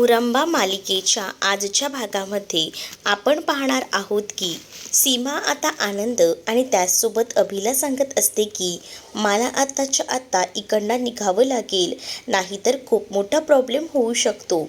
मुरंबा मालिकेच्या आजच्या भागामध्ये आपण पाहणार आहोत की सीमा आता आनंद आणि त्याचसोबत अभिला सांगत असते की मला आत्ताच्या आत्ता इकडनं निघावं लागेल नाहीतर खूप मोठा प्रॉब्लेम होऊ शकतो.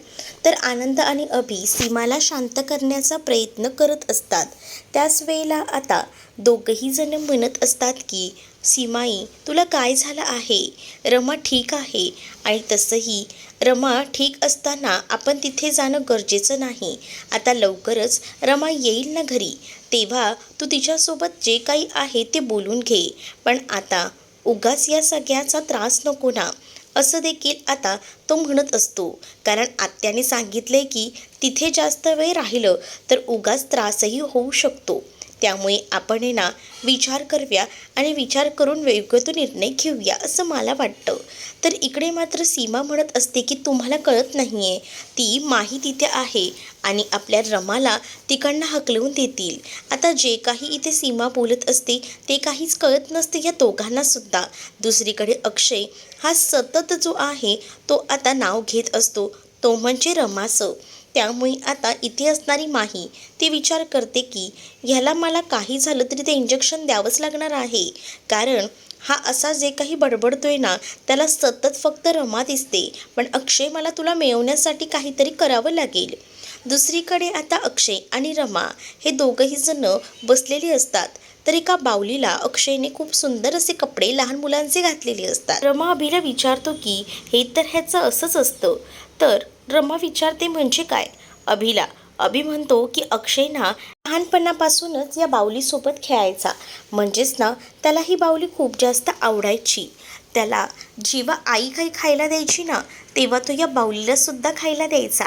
तर आनंद आणि अभि सीमाला शांत करण्याचा प्रयत्न करत असतात. त्याच वेळेला आता दोघही जण म्हणत असतात की सीमाई तुला काय झालं आहे? रमा ठीक आहे? आणि तसंही रमा ठीक असताना आपण तिथे जाणं गरजेचं नाही. आता लवकरच रमा येईल ना घरी. तेव्हा तू तिच्यासोबत जे काही आहे ते बोलून घे. पण आता उगाच या सगळ्याचा त्रास नको ना. असं देखील आता तो म्हणत असतो. कारण आत्याने सांगितले की तिथे जास्त वेळ राहिलं तर उगाच त्रासही होऊ शकतो. त्यामुळे आपण आहे ना विचार करूया आणि विचार करून योग्य तो निर्णय घेऊया असं मला वाटतं. तर इकडे मात्र सीमा म्हणत असते की तुम्हाला कळत नाही आहे ती माही तिथे आहे आणि आपल्या रमाला तिकडनं हकलवून देतील. आता जे काही इथे सीमा बोलत असते ते काहीच कळत नसते या दोघांनासुद्धा दुसरीकडे अक्षय हा सतत जो आहे तो आता नाव घेत असतो. तो म्हणजे रमाचं. त्यामुळे आता इथे असणारी माही ती विचार करते की ह्याला मला काही झालं तरी ते इंजेक्शन द्यावंच लागणार आहे. कारण हा असा जे काही बडबडतोय ना त्याला सतत फक्त रमा दिसते. पण अक्षय मला तुला मिळवण्यासाठी काहीतरी करावं लागेल. दुसरीकडे आता अक्षय आणि रमा हे दोघंही जण बसलेली असतात. तर एका बावलीला अक्षयने खूप सुंदर असे कपडे लहान मुलांचे घातलेले असतात. रमा अभिला विचारतो की हे तर ह्याचं असंच असतं. तर रमा विचारते म्हणजे काय? अभिला अभि म्हणतो की अक्षयना लहानपणापासूनच या बाऊलीसोबत खेळायचा. म्हणजेच ना त्याला ही बाऊली खूप जास्त आवडायची. त्याला जेव्हा आई काही खायला द्यायची ना तेव्हा तो या बाऊलीलासुद्धा खायला द्यायचा.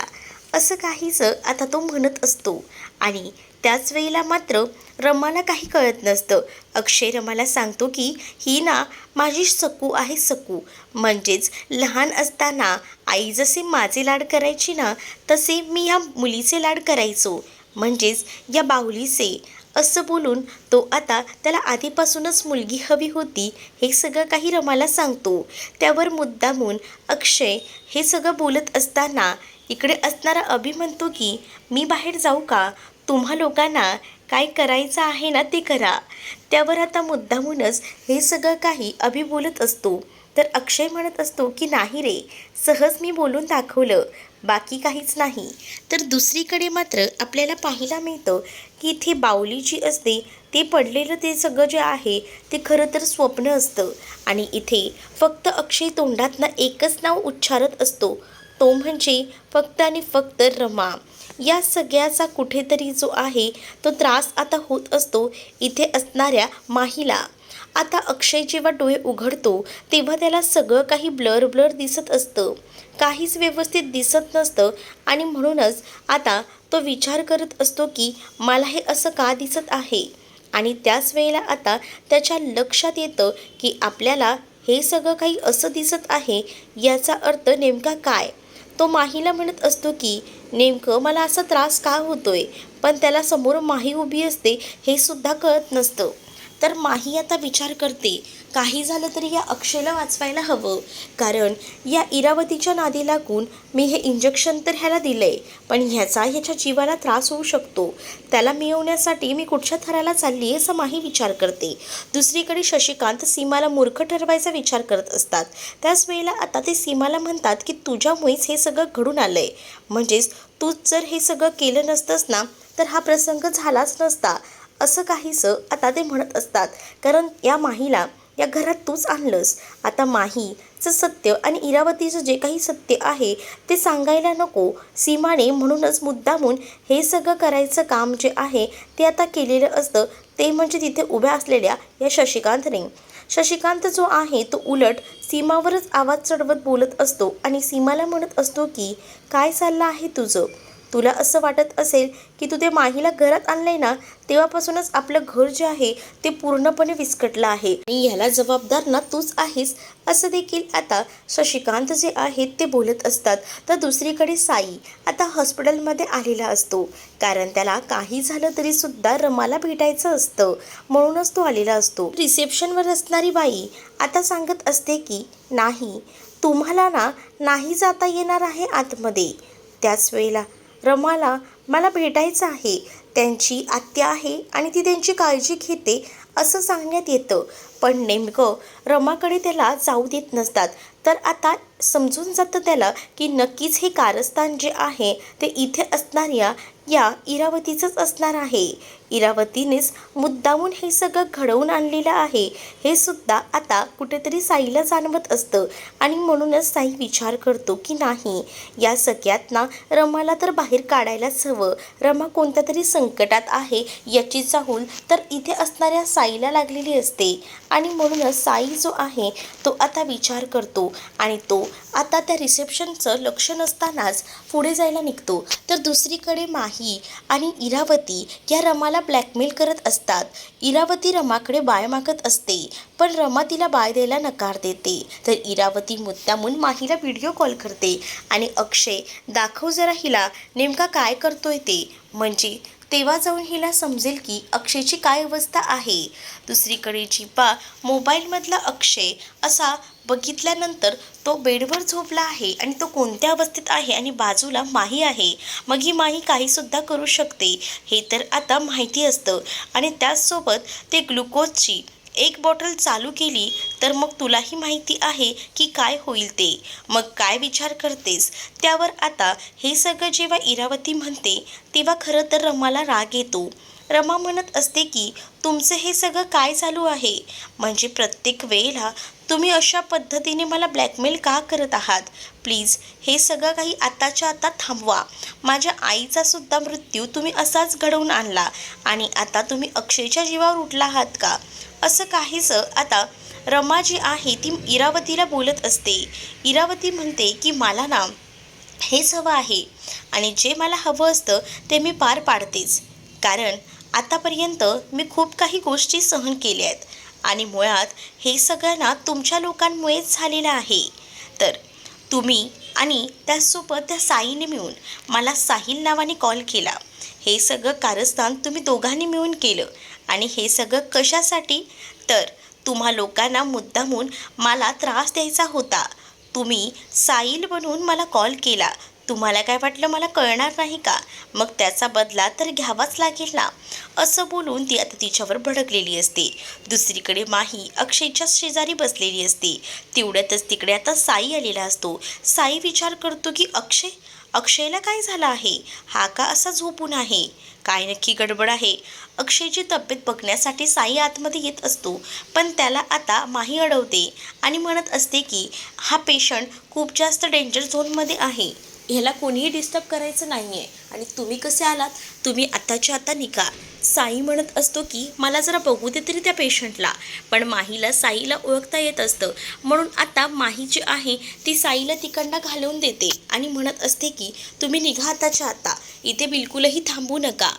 असं काहीचं आता तो म्हणत असतो. आणि त्याच वेळेला मात्र रमाला काही कळत नसतं. अक्षय रमाला सांगतो की ही ना माझी सकू आहे सकू. म्हणजेच लहान असताना आई जसे माझे लाड करायची ना तसे मी ह्या मुलीचे लाड करायचो. म्हणजेच या बाहुलीचे. असं बोलून तो आता त्याला आधीपासूनच मुलगी हवी होती हे सगळं काही रमाला सांगतो. त्यावर मुद्दामून अक्षय हे सगळं बोलत असताना इकडे असणारा अभि म्हणतो की मी बाहेर जाऊ का? तुम्हा लोकांना काय करायचं आहे ना ते करा. त्यावर आता मुद्दामूनच हे सगळं काही अभि बोलत असतो. तर अक्षय म्हणत असतो की नाही रे सहज मी बोलून दाखवलं बाकी काहीच नाही. तर दुसरीकडे मात्र आपल्याला पाहायला मिळतं की इथे बावली जी असते ते पडलेलं ते सगळं जे आहे ते खरं तर स्वप्न असतं. आणि इथे फक्त अक्षय तोंडातनं एकच नाव उच्चारत असतो तो म्हणजे फक्त आणि फक्त रमा. या सगळ्याचा कुठेतरी जो आहे तो त्रास आता होत असतो इथे असणाऱ्या माहीला. आता अक्षय जेव्हा डोळे उघडतो तेव्हा त्याला सगळं काही ब्लर ब्लर दिसत असतं. काहीच व्यवस्थित दिसत नसतं आणि म्हणूनच आता तो विचार करत असतो की मला हे असं का दिसत आहे? आणि त्याच वेळेला आता त्याच्या लक्षात येतं की आपल्याला हे सगळं काही असं दिसत आहे याचा अर्थ नेमका काय? तो माहीला म्हणत असतो की नेमकं मला असा त्रास का होतोय? पण त्याला समोर माही उभी असते हे सुद्धा कळत नसतं. तर माही आता विचार करते काही झालं तरी या अक्षयला वाचवायला हवं. कारण या इरावतीच्या नादी लागून मी हे इंजेक्शन तर ह्याला दिलं आहे पण ह्याचा ह्याच्या जीवाला त्रास होऊ शकतो. त्याला मिळवण्यासाठी मी कुठच्या थराला चालली आहे असं माही विचार करते. दुसरीकडे शशिकांत सीमाला मूर्ख ठरवायचा विचार करत असतात. त्याच वेळेला आता ते सीमाला म्हणतात की तुझ्यामुळेच हे सगळं घडून आलं आहे म्हणजेच तूच जर हे सगळं केलं नसतंस ना तर हा प्रसंग झालाच नसता. असं काहीसं आता ते म्हणत असतात. कारण या माहीला या घरात तूच आणलंस. आता माहीचं सत्य आणि इरावतीचं जे काही सत्य आहे ते सांगायला नको. सीमाने म्हणूनच मुद्दामून हे सगळं करायचं काम जे आहे ते आता केलेलं असतं ते म्हणजे तिथे उभ्या असलेल्या या शशिकांतने. शशिकांत जो आहे तो उलट सीमावरच आवाज चढवत बोलत असतो आणि सीमाला म्हणत असतो की काय चाललं आहे तुझं? तुला असं वाटत असेल की तू ते माहीला घरात आणलंय ना तेव्हापासूनच आपलं घर जे आहे ते पूर्णपणे विस्कटलं आहे. आणि ह्याला जबाबदार ना तूच आहेस असं देखील आता शशिकांत जे आहेत ते बोलत असतात. तर दुसरीकडे साई आता हॉस्पिटलमध्ये आलेला असतो. कारण त्याला काही झालं तरी सुद्धा रमाला भेटायचं असतं. म्हणूनच तो आलेला असतो. रिसेप्शनवर असणारी बाई आता सांगत असते की नाही तुम्हाला ना नाही जाता येणार आहे आतमध्ये. त्याच वेळेला रमाला मला भेटायचं आहे. त्यांची आत्या आहे आणि ती त्यांची काळजी घेते असं सांगण्यात येतं. पण नेमकं रमाकडे त्याला जाऊ देत नसतात. तर आता समजून जातं त्याला की नक्कीच हे कारस्थान जे आहे ते इथे असणाऱ्या या इरावतीचंच असणार आहे. इरावतीनेच मुद्दामून हे सगळं घडवून आणलेलं आहे. हे सुद्धा आता कुठेतरी साईला जाणवत असतं. आणि म्हणूनच साई विचार करतो की नाही या सगळ्यात ना रमाला तर बाहेर काढायलाच हवं. रमा कोणत्या तरी संकटात आहे याची चाहूल तर इथे असणाऱ्या साईला लागलेली असते. आणि म्हणूनच साई जो आहे तो आता विचार करतो आणि तो आता त्या रिसेप्शनचं लक्ष नसतानाच पुढे जायला निघतो. तर दुसरीकडे माही आणि इरावती या रमाला ब्लॅकमेल करत असतात. इरावती रमाकडे बाय मागत असते पण रमा तिला बाय द्यायला नकार देते. तर इरावती मुद्दामून माहीला व्हिडिओ कॉल करते आणि अक्षय दाखव जरा हिला नेमका काय करतोय ते? म्हणजे तेव्हा जाऊन हिला समजेल की अक्षयची काय अवस्था आहे. दुसरीकडे जिपा मोबाईलमधला अक्षय असा बघितल्यानंतर तो बेडवर झोपला आहे आणि तो कोणत्या अवस्थेत आहे आणि बाजूला माही आहे. मग ही माही काहीसुद्धा करू शकते. हे तर आता माहिती असतं. आणि त्याचसोबत ते ग्लुकोजची एक बॉटल चालू केली तर मग तुलाही माहिती आहे की काय होईल ते. मग काय विचार करतेस? त्यावर आता हे सगळं जेव्हा इरावती म्हणते तेव्हा खरं तर रमाला राग येतो. रमा म्हणत असते की तुमचं हे सगळं काय चालू आहे? म्हणजे प्रत्येक वेळेला तुम्ही अशा पद्धतीने मला ब्लॅकमेल का करत आहात? प्लीज हे सगळं काही आताच्या आता थांबवा. माझ्या आईचा सुद्धा मृत्यू तुम्ही असाच घडवून आणला आणि आता तुम्ही अक्षयच्या जीवावर उठला आहात का? असं काहीसं आता रमा जी आहे ती इरावतीला बोलत असते. इरावती म्हणते की मला ना हेच हवं आहे आणि जे मला हवं असतं ते मी पार पाडतेच. कारण आतापर्यंत मी खूप काही गोष्टी सहन केल्या आहेत. आणि मुळात हे सगळं ना तुमच्या लोकांमुळेच झालेलं आहे. तर तुम्ही आणि त्यासोबत त्या साईने मिळून मला साहिल नावाने कॉल केला. हे सगळं कारस्थान तुम्ही दोघांनी मिळून केलं. आणि हे सगळं कशासाठी? तर तुम्हा लोकांना मुद्दामून मला त्रास द्यायचा होता. तुम्ही साईल बनून मला कॉल केला. तुम्हाला काय वाटलं मला कळणार नाही का? मग त्याचा बदला तर घ्यावाच लागेल ना? असं बोलून ती आता तिच्यावर भडकलेली असते. दुसरीकडे माही अक्षयच्या शेजारी बसलेली असते. तेवढ्यातच तिकडे आता साई आलेला असतो. साई विचार करतो की अक्षय अक्षयला काय झालं आहे? हा का असा झोपून आहे? काय नक्की गडबड आहे? अक्षयची तब्येत बघण्यासाठी साई आतमध्ये येत असतो. पण त्याला आता माही अडवते आणि म्हणत असते की हा पेशंट खूप जास्त डेंजर झोनमध्ये आहे. ह्याला कोणीही डिस्टर्ब करायचं नाही आहे आणि तुम्ही कसे आलात? तुम्ही आताच्या आता निघा. साई म्हणत असतो की मला जरा बघू दे तरी त्या पेशंटला पण माहीला साईला ओळखता येत असतं. म्हणून आता माही जी आहे ती साईला तिकडनं घालवून देते आणि म्हणत असते की तुम्ही निघा आताच्या आता. इथे बिलकुलही थांबू नका.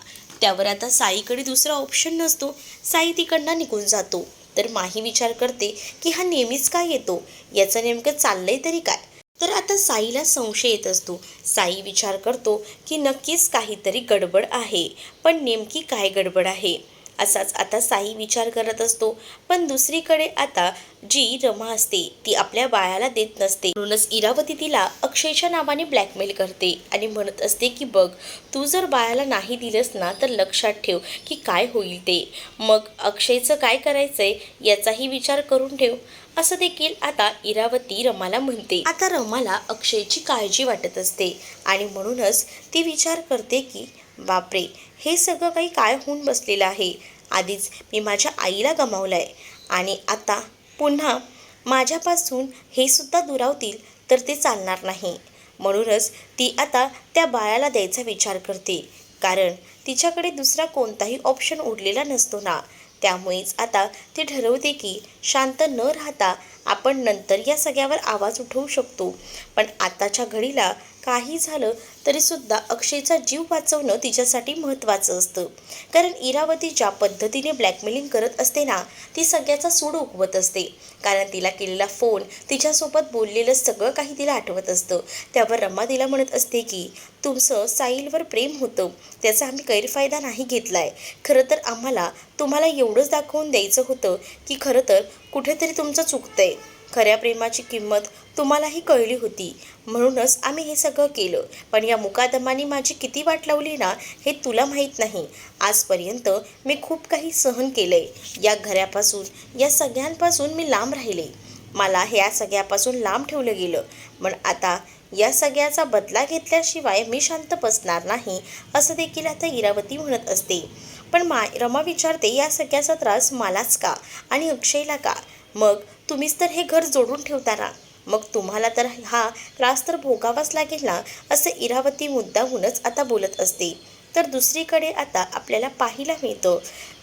त्यावर आता साईकडे दुसरा ऑप्शन नसतो. साई तिकडनं निघून जातो. तर माही विचार करते की हा नेहमीच काय येतो? याचं नेमकं चाललंय तरी काय? तर आता साईला संशय येत असतो. साई विचार करतो की नक्कीच काहीतरी गडबड आहे पण नेमकी काय गडबड आहे? असाच आता साई विचार करत असतो. पण दुसरीकडे आता जी रमा असते ती आपल्या बाळाला देत नसते. म्हणूनच इरावती तिला अक्षयच्या नावाने ब्लॅकमेल करते आणि म्हणत असते की बघ तू जर बाळाला नाही दिलंस ना तर लक्षात ठेव की काय होईल ते. मग अक्षयचं काय करायचंय याचाही विचार करून ठेव. असं देखील आता इरावती रमाला म्हणते. आता रमाला अक्षयची काळजी वाटत असते आणि म्हणूनच ती विचार करते की बापरे हे सगळं काही काय होऊन बसलेलं आहे? आधीच मी माझ्या आईला गमावलं आहे आणि आता पुन्हा माझ्यापासून हे सुद्धा दुरावतील तर ते चालणार नाही. म्हणूनच ती आता त्या बाळाला द्यायचा विचार करते. कारण तिच्याकडे दुसरा कोणताही ऑप्शन उरलेला नसतो ना. त्यामुळेच आता ती ठरवते की शांत न राहता आपण नंतर या सगळ्यावर आवाज उठवू शकतो. पण आताच्या घडीला काही झालं तरीसुद्धा अक्षयचा जीव वाचवणं तिच्यासाठी महत्त्वाचं असतं. कारण इरावती ज्या पद्धतीने ब्लॅकमेलिंग करत असते ना ती सगळ्याचा सूड उगवत असते. कारण तिला केलेला फोन तिच्यासोबत बोललेलं सगळं काही तिला आठवत असतं. त्यावर रमा तिला म्हणत असते की तुमचं साईलवर प्रेम होतं. त्याचा आम्ही गैरफायदा नाही घेतला आहे खरं तर आम्हाला तुम्हाला एवढंच दाखवून द्यायचं होतं की खरं तर कुठेतरी तुमचं चुकतं आहे खऱ्या प्रेमाची किंमत तुम्हालाही कळली होती. म्हणूनच आम्ही हे सगळं केलं. पण या मुकादमाने माझी किती वाट लावली ना हे तुला माहीत नाही. आजपर्यंत मी खूप काही सहन केलंय. या घरापासून या सगळ्यांपासून मी लांब राहिले. मला ह्या सगळ्यापासून लांब ठेवलं गेलं. पण आता या सगळ्याचा बदला घेतल्याशिवाय मी शांत बसणार नाही असं देखील आता इरावती म्हणत असते. पण मा रमा विचारते या सगळ्याचा त्रास मलाच का? आणि अक्षयला का? मग तुम्हीच तर हे घर जोडून ठेवता ना. मग तुम्हाला तर हा त्रास तर भोगावाच लागेल ना असं इरावती मुद्दाहूनच आता बोलत असते. तर दुसरीकडे आता आपल्याला पाहायला मिळतं.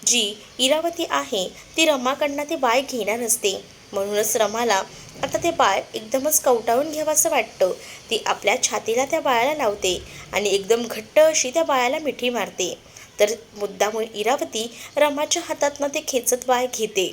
जी इरावती आहे ती रमाकडनं ते बाळ घेणार असते. म्हणूनच रमाला आता ते बाळ एकदमच कवटाळून घ्यावंसं वाटतं. ती आपल्या छातीला त्या बाळाला लावते आणि एकदम घट्ट अशी त्या बाळाला मिठी मारते. तर मुद्दामून इरावती रमाच्या हातातनं ते खेचत बाळ घेते.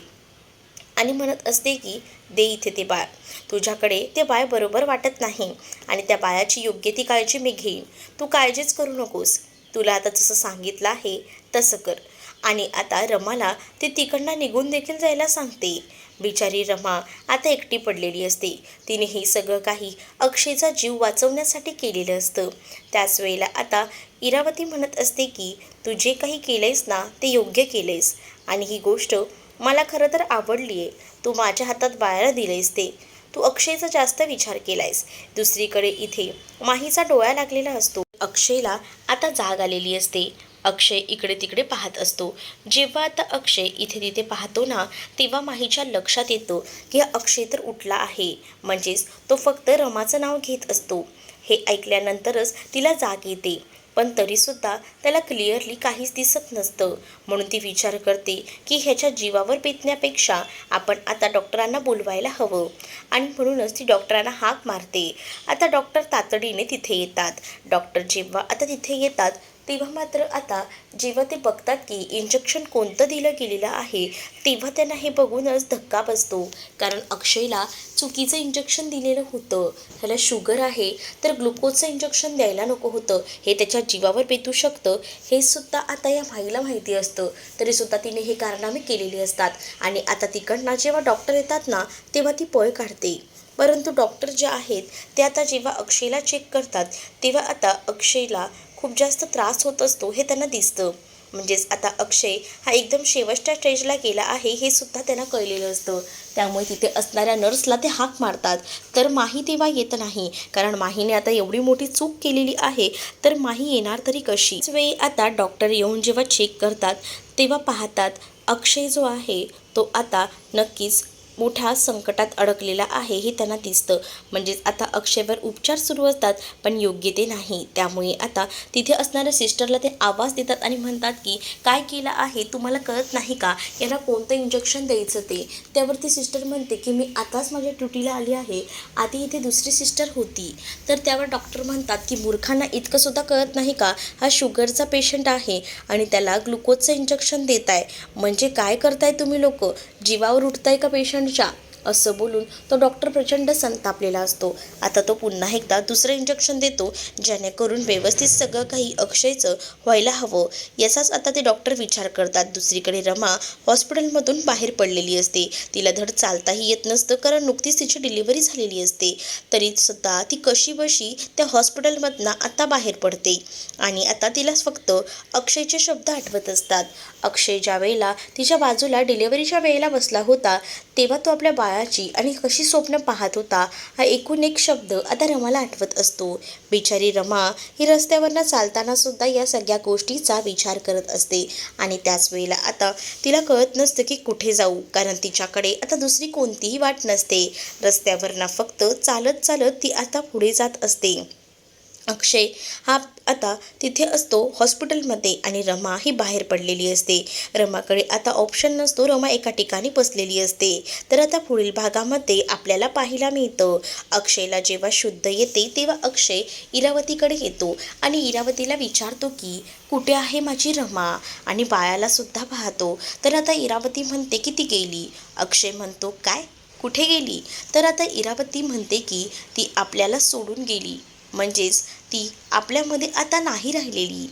आणि म्हणत असते की दे इथे ते बाळ. तुझ्याकडे ते बाळ बरोबर वाटत नाही आणि त्या बाळाची योग्य ती काळजी मी घेईन. तू काळजीच करू नकोस. तुला आता जसं सांगितलं आहे तसं कर. आणि आता रमाला ते तिकडनं निघून देखील जायला सांगते. बिचारी रमा आता एकटी पडलेली असते. तिने हे सगळं काही अक्षयचा जीव वाचवण्यासाठी केलेलं असतं. त्याच वेळेला आता इरावती म्हणत असते की तू जे काही केलंयस ना ते योग्य केलंयस. आणि ही गोष्ट मला खरं तर आवडली आहे. तू माझ्या हातात बाळाला दिलेस ते. तू अक्षयचा जास्त विचार केलायस. दुसरीकडे इथे माहीचा डोळा लागलेला असतो. अक्षयला आता जाग आलेली असते. अक्षय इकडे तिकडे पाहत असतो. जेव्हा आता अक्षय इथे तिथे पाहतो ना तेव्हा माहीच्या लक्षात येतं की हा अक्षय तर उठला आहे. म्हणजेच तो फक्त रमाचं नाव घेत असतो. हे ऐकल्यानंतरच तिला जाग येते. पण तरीसुद्धा त्याला क्लिअरली काहीच दिसत नसतं. म्हणून ती विचार करते की ह्याच्या जीवावर बेतण्यापेक्षा आपण आता डॉक्टरांना बोलवायला हवं. आणि म्हणूनच ती डॉक्टरांना हाक मारते. आता डॉक्टर तातडीने तिथे येतात. डॉक्टर जेव्हा आता तिथे येतात तेव्हा मात्र आता जेव्हा ते बघतात की इंजेक्शन कोणतं दिलं गेलेलं आहे तेव्हा त्यांना हे बघूनच धक्का बसतो. कारण अक्षयला चुकीचं इंजेक्शन दिलेलं होतं. त्याला शुगर आहे तर ग्लुकोजचं इंजेक्शन द्यायला नको होतं. हे त्याच्या जीवावर बेतू शकतं. हे सुद्धा आता या माईला माहिती असतं. तरीसुद्धा तिने हे कारनामे केलेली असतात. आणि आता तिकडनं जेव्हा डॉक्टर येतात ना तेव्हा ती पळ काढते. परंतु डॉक्टर जे आहेत ते आता जेव्हा अक्षयला चेक करतात तेव्हा आता अक्षयला खूप जास्त त्रास होत असतो हे त्यांना दिसतं. म्हणजेच आता अक्षय हा एकदम शेवटच्या स्टेजला गेला आहे हे सुद्धा त्यांना कळलेलं असतं. त्यामुळे तिथे असणाऱ्या नर्सला ते हाक मारतात. तर माही तेव्हा येत नाही. कारण माहीने आता एवढी मोठी चूक केलेली आहे. तर माही येणार तरी कशी? वेळी आता डॉक्टर येऊन जेव्हा चेक करतात तेव्हा पाहतात अक्षय जो आहे तो आता नक्कीच मोठ्या संकटात अडकलेला आहे हे त्यांना दिसतं. म्हणजेच आता अक्षयवर उपचार सुरू असतात पण योग्य ते नाही. त्यामुळे आता तिथे असणाऱ्या सिस्टरला ते आवाज देतात आणि म्हणतात की काय केलं आहे? तुम्हाला कळत नाही का? याला कोणतं इंजेक्शन द्यायचं ते? त्यावरती सिस्टर म्हणते की मी आताच माझ्या ड्युटीला आली आहे. आधी इथे दुसरी सिस्टर होती. तर त्यावर डॉक्टर म्हणतात की मूर्खांना इतकं सुद्धा कळत नाही का? हा शुगरचा पेशंट आहे आणि त्याला ग्लुकोजचं इंजेक्शन देत आहे म्हणजे काय करताय तुम्ही लोक? जीवावर उठताय का पेशंट? जा असं बोलून तो डॉक्टर प्रचंड संतापलेला असतो. आता तो पुन्हा एकदा दुसरं इंजेक्शन देतो जेणेकरून व्यवस्थित सगळं काही अक्षयचं व्हायला हवं. याचाच आता ते डॉक्टर विचार करतात. दुसरीकडे रमा हॉस्पिटलमधून बाहेर पडलेली असते. तिला धड चालताही येत नसतं कारण नुकतीच तिची डिलिव्हरी झालेली असते. तरीसुद्धा ती कशी बशी त्या हॉस्पिटलमधनं आता बाहेर पडते. आणि आता तिला फक्त अक्षयचे शब्द आठवत असतात. अक्षय ज्या वेळेला तिच्या बाजूला डिलिव्हरीच्या वेळेला बसला होता तेव्हा तो आपल्या बाळाची आणि कशी स्वप्न पाहत होता हा एकूण एक शब्द आता रमाला आठवत असतो. बिचारी रमा ही रस्त्यावरनं चालताना सुद्धा या सगळ्या गोष्टीचा विचार करत असते आणि त्याच वेळेला आता तिला कळत नसतं की कुठे जाऊ कारण तिच्याकडे आता दुसरी कोणतीही वाट नसते. रस्त्यावरनं फक्त चालत चालत ती आता पुढे जात असते. अक्षय हा आता तिथे असतो हॉस्पिटलमध्ये आणि रमा ही बाहेर पडलेली असते. रमाकडे आता ऑप्शन नसतो रमा एका ठिकाणी बसलेली असते. तर आता पुढील भागामध्ये आपल्याला पाहायला मिळतं. अक्षयला जेव्हा शुद्ध येते तेव्हा अक्षय इरावतीकडे येतो आणि इरावतीला विचारतो की कुठे आहे माझी रमा? आणि बाळालासुद्धा पाहतो. तर आता इरावती म्हणते की ती गेली. अक्षय म्हणतो काय? कुठे गेली? तर आता इरावती म्हणते की ती आपल्याला सोडून गेली. म्हणजेच ती आपल्यामध्ये आता नाही राहिलेली.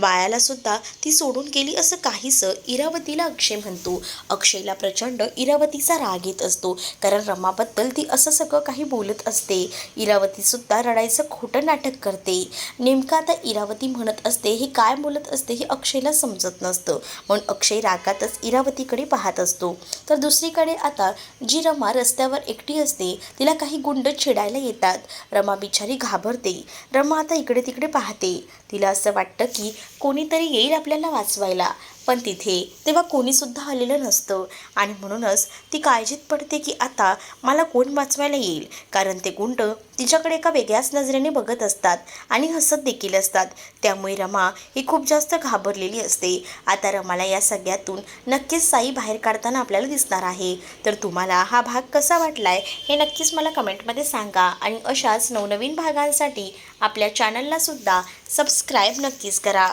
बायाला सुद्धा ती सोडून गेली असं काहीसं इरावतीला अक्षय म्हणतो. अक्षयला प्रचंड इरावतीचा राग येत असतो. कारण रमाबद्दल ती असं सगळं काही बोलत असते. इरावतीसुद्धा रडायचं खोटं नाटक करते. नेमकं आता इरावती म्हणत असते हे काय बोलत असते हे अक्षयला समजत नसतं. म्हणून अक्षय रागातच इरावतीकडे पाहत असतो. तर दुसरीकडे आता जी रमा रस्त्यावर एकटी असते तिला काही गुंड छेडायला येतात. रमा बिचारी घाबरते. रमा आता इकडे तिकडे पाहते. तिला असं वाटतं की कोणीतरी येईल आपल्याला वाचवायला. पण तिथे तेव्हा कोणीसुद्धा आलेलं नसतं. आणि म्हणूनच ती काळजीत पडते की आता मला कोण वाचवायला येईल? कारण ते गुंड तिच्याकडे एका वेगळ्याच नजरेने बघत असतात आणि हसत देखील असतात. त्यामुळे रमा ही खूप जास्त घाबरलेली असते. आता रमाला या सगळ्यातून नक्कीच साई बाहेर काढताना आपल्याला दिसणार आहे. तर तुम्हाला हा भाग कसा वाटलाय हे नक्कीच मला कमेंटमध्ये सांगा. आणि अशाच नवनवीन भागांसाठी आपल्या चॅनललासुद्धा सबस्क्राईब नक्कीच करा.